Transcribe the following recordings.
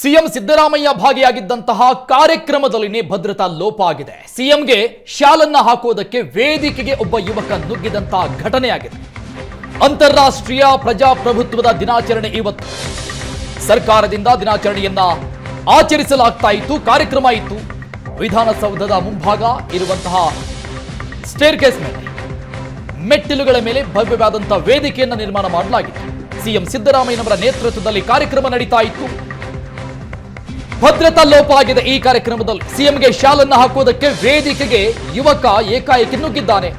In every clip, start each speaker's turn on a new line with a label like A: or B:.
A: CM Siddaramaiah ಭಾಗಿಯಾಗಿದ್ದಂತಹ ಕಾರ್ಯಕ್ರಮದಲ್ಲಿನೇ ಭದ್ರತಾ ಲೋಪ ಆಗಿದೆ. ಸಿಎಂಗೆ ಶಾಲನ್ನ ಹಾಕುವುದಕ್ಕೆ ವೇದಿಕೆಗೆ ಒಬ್ಬ ಯುವಕ ನುಗ್ಗಿದಂತಹ ಘಟನೆಯಾಗಿದೆ. ಅಂತಾರಾಷ್ಟ್ರೀಯ ಪ್ರಜಾಪ್ರಭುತ್ವದ ದಿನಾಚರಣೆ ಇವತ್ತು. ಸರ್ಕಾರದಿಂದ ದಿನಾಚರಣೆಯನ್ನ ಆಚರಿಸಲಾಗ್ತಾ ಇತ್ತು, ಕಾರ್ಯಕ್ರಮ ಇತ್ತು. ವಿಧಾನಸೌಧದ ಮುಂಭಾಗ ಇರುವಂತಹ ಸ್ಟೇರ್ ಕೇಸ್ ಮೇಲೆ. ಮೆಟ್ಟಿಲುಗಳ ಮೇಲೆ ಭವ್ಯವಾದಂತಹ ವೇದಿಕೆಯನ್ನು ನಿರ್ಮಾಣ ಮಾಡಲಾಗಿತ್ತು. ಸಿಎಂ ಸಿದ್ದರಾಮಯ್ಯನವರ ನೇತೃತ್ವದಲ್ಲಿ ಕಾರ್ಯಕ್ರಮ ನಡೀತಾ ಇತ್ತು. ಭದ್ರತಾ ಲೋಪ ಆಗಿದೆ ಈ ಕಾರ್ಯಕ್ರಮದಲ್ಲಿ. ಸಿಎಂಗೆ ಶಾಲನ್ನ ಹಾಕುವುದಕ್ಕೆ ವೇದಿಕೆಗೆ ಯುವಕ ಏಕಾಏಕಿ ನುಗ್ಗಿದ್ದಾನೆ.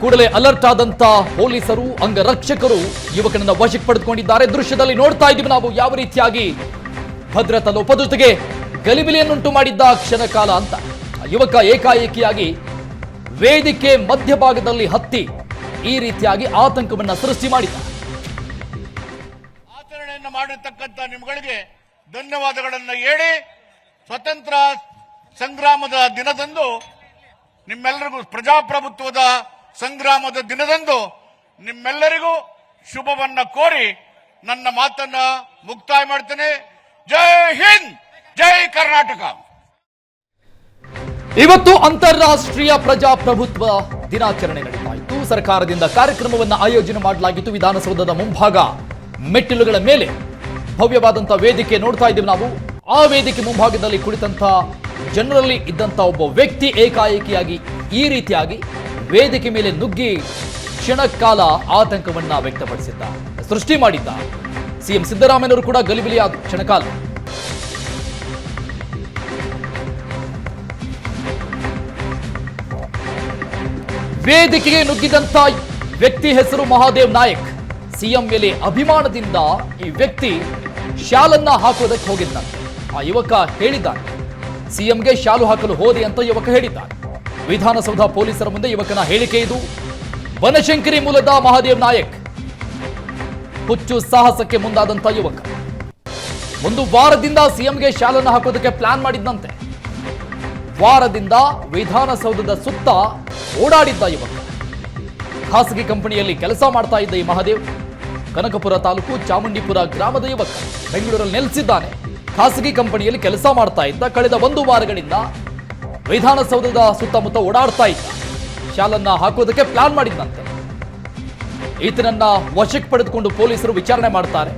A: ಕೂಡಲೇ ಅಲರ್ಟ್ ಆದಂತ ಪೊಲೀಸರು, ಅಂಗರಕ್ಷಕರು ಯುವಕನನ್ನ ವಶಕ್ಕೆ ಪಡೆದುಕೊಂಡಿದ್ದಾರೆ. ದೃಶ್ಯದಲ್ಲಿ ನೋಡ್ತಾ ಇದ್ದೀವಿ ನಾವು ಯಾವ ರೀತಿಯಾಗಿ ಭದ್ರತಾ ಲೋಪದ ಜೊತೆಗೆ ಗಲಿಬಿಲಿಯನ್ನುಂಟು ಮಾಡಿದ್ದ ಕ್ಷಣ ಕಾಲ ಅಂತ ಯುವಕ ಏಕಾಏಕಿಯಾಗಿ ವೇದಿಕೆ ಮಧ್ಯಭಾಗದಲ್ಲಿ ಹತ್ತಿ ಈ ರೀತಿಯಾಗಿ ಆತಂಕವನ್ನ ಸೃಷ್ಟಿ ಮಾಡಿದ್ದ.
B: ಆಚರಣೆಯನ್ನು ಮಾಡಿರ್ತಕ್ಕಂಥ ನಿಮ್ಗಳಿಗೆ ಧನ್ಯವಾದಗಳನ್ನು ಹೇಳಿ ಸ್ವತಂತ್ರ ಸಂಗ್ರಾಮದ ದಿನದಂದು ನಿಮ್ಮೆಲ್ಲರಿಗೂ ಪ್ರಜಾಪ್ರಭುತ್ವದ ಸಂಗ್ರಾಮದ ದಿನದಂದು ನಿಮ್ಮೆಲ್ಲರಿಗೂ ಶುಭವನ್ನ ಕೋರಿ ನನ್ನ ಮಾತನ್ನ ಮುಕ್ತಾಯ ಮಾಡ್ತೇನೆ. ಜೈ ಹಿಂದ್, ಜೈ ಕರ್ನಾಟಕ.
A: ಇವತ್ತು ಅಂತಾರಾಷ್ಟ್ರೀಯ ಪ್ರಜಾಪ್ರಭುತ್ವ ದಿನಾಚರಣೆ ನಡೆಯಲಾಯಿತು ಸರ್ಕಾರದಿಂದ ಕಾರ್ಯಕ್ರಮವನ್ನು ಆಯೋಜನೆ ಮಾಡಲಾಗಿತ್ತು. ವಿಧಾನಸೌಧದ ಮುಂಭಾಗ ಮೆಟ್ಟಿಲುಗಳ ಮೇಲೆ ಭವ್ಯವಾದಂತಹ ವೇದಿಕೆ ನೋಡ್ತಾ ಇದ್ದೀವಿ ನಾವು. ಆ ವೇದಿಕೆ ಮುಂಭಾಗದಲ್ಲಿ ಕುಳಿತಂತ ಜನರಲ್ಲಿ ಇದ್ದಂತ ಒಬ್ಬ ವ್ಯಕ್ತಿ ಏಕಾಏಕಿಯಾಗಿ ಈ ರೀತಿಯಾಗಿ ವೇದಿಕೆ ಮೇಲೆ ನುಗ್ಗಿ ಕ್ಷಣಕಾಲ ಆತಂಕವನ್ನ ವ್ಯಕ್ತಪಡಿಸಿದ್ದ, ಸೃಷ್ಟಿ ಮಾಡಿದ್ದ. ಸಿಎಂ ಸಿದ್ದರಾಮಯ್ಯನವರು ಕೂಡ ಗಲಿಬಿಲಿಯಾದ ಕ್ಷಣಕಾಲ. ವೇದಿಕೆಗೆ ನುಗ್ಗಿದಂತ ವ್ಯಕ್ತಿ ಹೆಸರು ಮಹಾದೇವ್ ನಾಯಕ್. ಸಿಎಂ ಮೇಲೆ ಅಭಿಮಾನದಿಂದ ಈ ವ್ಯಕ್ತಿ ಶಾಲನ್ನ ಹಾಕೋದಕ್ಕೆ ಹೋಗಿದ್ದಂತೆ ಆ ಯುವಕ ಹೇಳಿದ್ದಾನೆ, ಸಿಎಂಗೆ ಶಾಲು ಹಾಕಲು ಹೋದೆ ಅಂತ ಯುವಕ ಹೇಳಿದ್ದಾನೆ. ವಿಧಾನಸೌಧ ಪೊಲೀಸರ ಮುಂದೆ ಯುವಕನ ಹೇಳಿಕೆ ಇದು. ಬನಶಂಕರಿ ಮೂಲದ ಮಹಾದೇವ್ ನಾಯಕ್, ಹುಚ್ಚು ಸಾಹಸಕ್ಕೆ ಮುಂದಾದಂತ ಯುವಕ. ಒಂದು ವಾರದಿಂದ ಸಿಎಂಗೆ ಶಾಲನ್ನ ಹಾಕೋದಕ್ಕೆ ಪ್ಲಾನ್ ಮಾಡಿದ್ದಂತೆ ವಾರದಿಂದ ವಿಧಾನಸೌಧದ ಸುತ್ತ ಓಡಾಡಿದ್ದ ಯುವಕ. ಖಾಸಗಿ ಕಂಪನಿಯಲ್ಲಿ ಕೆಲಸ ಮಾಡ್ತಾ ಇದ್ದ ಈ ಮಹಾದೇವ್ ಕನಕಪುರ ತಾಲೂಕು ಚಾಮುಂಡಿಪುರ ಗ್ರಾಮದ ಯುವಕ ಬೆಂಗಳೂರಲ್ಲಿ ನೆಲೆಸಿದ್ದಾನೆ. ಖಾಸಗಿ ಕಂಪನಿಯಲ್ಲಿ ಕೆಲಸ ಮಾಡ್ತಾ ಇದ್ದ ಕಳೆದ ಒಂದು ವಾರಗಳಿಂದ ವಿಧಾನಸೌಧದ ಸುತ್ತಮುತ್ತ ಓಡಾಡ್ತಾ ಇದ್ದ. ಶಾಲನ್ನ ಹಾಕೋದಕ್ಕೆ ಪ್ಲಾನ್ ಮಾಡಿದ್ದಂತೆ ಈತನನ್ನ ವಶಕ್ಕೆ ಪಡೆದುಕೊಂಡು ಪೊಲೀಸರು ವಿಚಾರಣೆ ಮಾಡ್ತಾರೆ.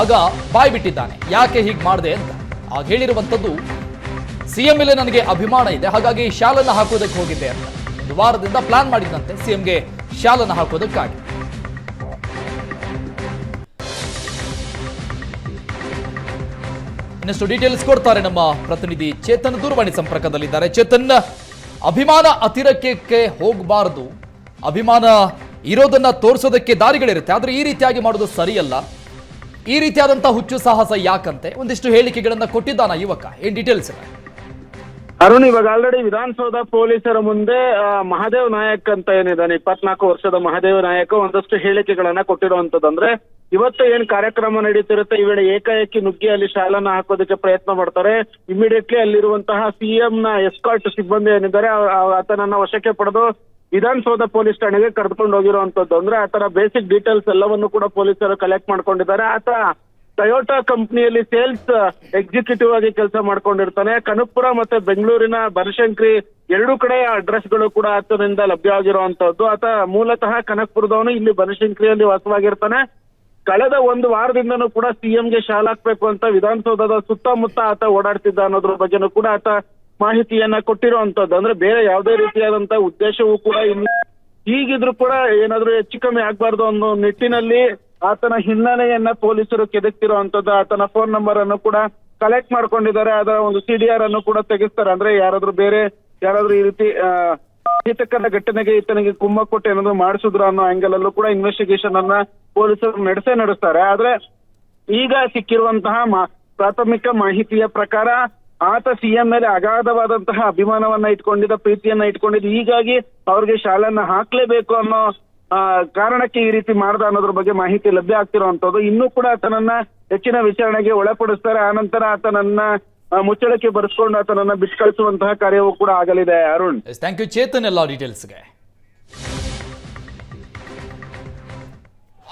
A: ಆಗ ಬಾಯ್ ಬಿಟ್ಟಿದ್ದಾನೆ, ಯಾಕೆ ಹೀಗೆ ಮಾಡಿದೆ ಅಂತ. ಆಗ ಹೇಳಿರುವಂಥದ್ದು ಸಿಎಂ ಮೇಲೆ ನನಗೆ ಅಭಿಮಾನ ಇದೆ, ಹಾಗಾಗಿ ಶಾಲನ್ನ ಹಾಕೋದಕ್ಕೆ ಹೋಗಿದ್ದೆ ಅಂತ. ಒಂದು ವಾರದಿಂದ ಪ್ಲಾನ್ ಮಾಡಿದ್ದಂತೆ ಸಿಎಂಗೆ ಶಾಲನ್ನ ಹಾಕೋದಕ್ಕಾಗಿ ಇನ್ನಷ್ಟು ಡೀಟೇಲ್ಸ್ ಕೊಡ್ತಾರೆ ನಮ್ಮ ಪ್ರತಿನಿಧಿ ಚೇತನ್ ದೂರವಾಣಿ ಸಂಪರ್ಕದಲ್ಲಿದ್ದಾರೆ. ಚೇತನ್, ಅಭಿಮಾನ ಅತಿರಕ್ಕೆ ಹೋಗಬಾರದು. ಅಭಿಮಾನ ಇರೋದನ್ನ ತೋರಿಸೋದಕ್ಕೆ ದಾರಿಗಳಿರುತ್ತೆ. ಆದ್ರೆ ಈ ರೀತಿಯಾಗಿ ಮಾಡೋದು ಸರಿಯಲ್ಲ. ಈ ರೀತಿಯಾದಂತಹ ಹುಚ್ಚು ಸಾಹಸ ಯಾಕಂತೆ? ಒಂದಿಷ್ಟು ಹೇಳಿಕೆಗಳನ್ನ ಕೊಟ್ಟಿದ್ದಾನ ಯುವಕ. ಏನ್ ಡೀಟೇಲ್ಸ್
C: ಅರುಣ್, ಇವಾಗ ಆಲ್ರೆಡಿ ವಿಧಾನಸೌಧ ಪೊಲೀಸರ ಮುಂದೆ ಮಹಾದೇವ್ ನಾಯಕ್ ಅಂತ ಏನಿದ್ದಾನೆ, ಇಪ್ಪತ್ನಾಲ್ಕು ವರ್ಷದ ಮಹಾದೇವ್ ನಾಯಕ್ ಒಂದಷ್ಟು ಹೇಳಿಕೆಗಳನ್ನ ಕೊಟ್ಟಿರುವಂತದ್ದು ಅಂದ್ರೆ ಇವತ್ತು ಏನ್ ಕಾರ್ಯಕ್ರಮ ನಡೀತಿರುತ್ತೆ? ಈ ವೇಳೆ ಏಕಾಏಕಿ ನುಗ್ಗಿ ಅಲ್ಲಿ ಶಾಲನ್ನ ಹಾಕೋದಕ್ಕೆ ಪ್ರಯತ್ನ ಮಾಡ್ತಾರೆ. ಇಮಿಡಿಯೇಟ್ಲಿ ಅಲ್ಲಿರುವಂತಹ ಸಿಎಂ ನ ಎಸ್ಕಾಟ್ ಸಿಬ್ಬಂದಿ ಏನಿದ್ದಾರೆ ಆತನನ್ನ ವಶಕ್ಕೆ ಪಡೆದು ವಿಧಾನಸೌಧ ಪೊಲೀಸ್ ಠಾಣೆಗೆ ಕರೆದುಕೊಂಡು ಹೋಗಿರುವಂತದ್ದು. ಅಂದ್ರೆ ಆತರ ಬೇಸಿಕ್ ಡೀಟೇಲ್ಸ್ ಎಲ್ಲವನ್ನು ಕೂಡ ಪೊಲೀಸರು ಕಲೆಕ್ಟ್ ಮಾಡ್ಕೊಂಡಿದ್ದಾರೆ. ಆತ ಟೊಯೋಟಾ ಕಂಪ್ನಿಯಲ್ಲಿ ಸೇಲ್ಸ್ ಎಕ್ಸಿಕ್ಯೂಟಿವ್ ಆಗಿ ಕೆಲಸ ಮಾಡ್ಕೊಂಡಿರ್ತಾನೆ. ಕನಕಪುರ ಮತ್ತೆ ಬೆಂಗಳೂರಿನ ಬನಶಂಕರಿ ಎರಡು ಕಡೆ ಅಡ್ರೆಸ್ಗಳು ಕೂಡ ಆತನಿಂದ ಲಭ್ಯವಾಗಿರುವಂತದ್ದು ಆತ ಮೂಲತಃ ಕನಕಪುರದವನು, ಇಲ್ಲಿ ಬನಶಂಕರಿಯಲ್ಲಿ ವಾಸವಾಗಿರ್ತಾನೆ. ಕಳೆದ ಒಂದು ವಾರದಿಂದನೂ ಕೂಡ ಸಿಎಂಗೆ ಶಾಲ್ ಹಾಕ್ಬೇಕು ಅಂತ ವಿಧಾನಸೌಧದ ಸುತ್ತಮುತ್ತ ಆತ ಓಡಾಡ್ತಿದ್ದ ಅನ್ನೋದ್ರ ಬಗ್ಗೆನೂ ಕೂಡ ಆತ ಮಾಹಿತಿಯನ್ನ ಕೊಟ್ಟಿರುವಂತದ್ದು ಅಂದ್ರೆ ಬೇರೆ ಯಾವುದೇ ರೀತಿಯಾದಂತ ಉದ್ದೇಶವೂ ಕೂಡ ಇಲ್ಲ ಹೀಗಿದ್ರು ಕೂಡ ಏನಾದ್ರೂ ಹೆಚ್ಚು ಕಮ್ಮಿ ಆಗ್ಬಾರ್ದು ಅನ್ನೋ ನಿಟ್ಟಿನಲ್ಲಿ ಆತನ ಹಿನ್ನೆಲೆಯನ್ನ ಪೊಲೀಸರು ಕೆದಕ್ತಿರುವಂತದ್ದು ಆತನ ಫೋನ್ ನಂಬರ್ ಅನ್ನು ಕೂಡ ಕಲೆಕ್ಟ್ ಮಾಡ್ಕೊಂಡಿದ್ದಾರೆ. ಅದರ ಒಂದು ಸಿಡಿಆರ್ ಅನ್ನು ಕೂಡ ತೆಗಿಸ್ತಾರೆ. ಅಂದ್ರೆ ಯಾರಾದ್ರೂ ಬೇರೆ ಯಾರಾದ್ರೂ ಈ ರೀತಿ ಅಹಿತಕರ ಘಟನೆಗೆ ಈತನಿಗೆ ಕುಮ್ಮ ಕೊಟ್ಟು ಏನಾದ್ರು ಮಾಡಿಸಿದ್ರ ಅನ್ನೋ ಆಂಗಲ್ ಅಲ್ಲೂ ಕೂಡ ಇನ್ವೆಸ್ಟಿಗೇಷನ್ ಅನ್ನ ಪೊಲೀಸರು ನಡೆಸೇ ನಡೆಸ್ತಾರೆ. ಆದ್ರೆ ಈಗ ಸಿಕ್ಕಿರುವಂತಹ ಪ್ರಾಥಮಿಕ ಮಾಹಿತಿಯ ಪ್ರಕಾರ ಆತ ಸಿಎಂ ಮೇಲೆ ಅಗಾಧವಾದಂತಹ ಅಭಿಮಾನವನ್ನ ಇಟ್ಕೊಂಡಿದ್ದ, ಪ್ರೀತಿಯನ್ನ ಇಟ್ಕೊಂಡಿದ್ದ, ಹೀಗಾಗಿ ಅವ್ರಿಗೆ ಶಾಲೆಯನ್ನ ಹಾಕ್ಲೇಬೇಕು ಅನ್ನೋ ಕಾರಣಕ್ಕೆ ಈ ರೀತಿ ಮಾಡ್ದ ಅನ್ನೋದ್ರ ಬಗ್ಗೆ ಮಾಹಿತಿ ಲಭ್ಯ ಆಗ್ತಿರುವಂತದ್ದು ಇನ್ನೂ ಕೂಡ ಆತನನ್ನ ಹೆಚ್ಚಿನ ವಿಚಾರಣೆಗೆ ಒಳಪಡಿಸ್ತಾರೆ. ಆನಂತರ ಆತನನ್ನ ಮುಚ್ಚಳಕ್ಕೆ ಬರೆಸ್ಕೊಂಡು ಆತನನ್ನ ಬಿಟ್ಟು ಕಳಿಸುವಂತಹ ಕಾರ್ಯವೂ ಕೂಡ ಆಗಲಿದೆ ಅರುಣ್.
A: ಥ್ಯಾಂಕ್ ಯು ಚೇತನ್ ಎಲ್ಲ ಡೀಟೇಲ್ಸ್ಗೆ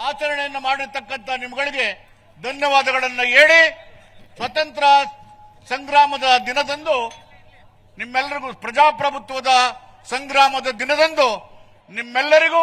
B: ಆಚರಣೆಯನ್ನು ಮಾಡಿರ್ತಕ್ಕಂಥ ನಿಮ್ಗಳಿಗೆ ಧನ್ಯವಾದಗಳನ್ನು ಹೇಳಿ ಸ್ವತಂತ್ರ ಸಂಗ್ರಾಮದ ದಿನದಂದು ನಿಮ್ಮೆಲ್ಲರಿಗೂ ಪ್ರಜಾಪ್ರಭುತ್ವದ ಸಂಗ್ರಾಮದ ದಿನದಂದು ನಿಮ್ಮೆಲ್ಲರಿಗೂ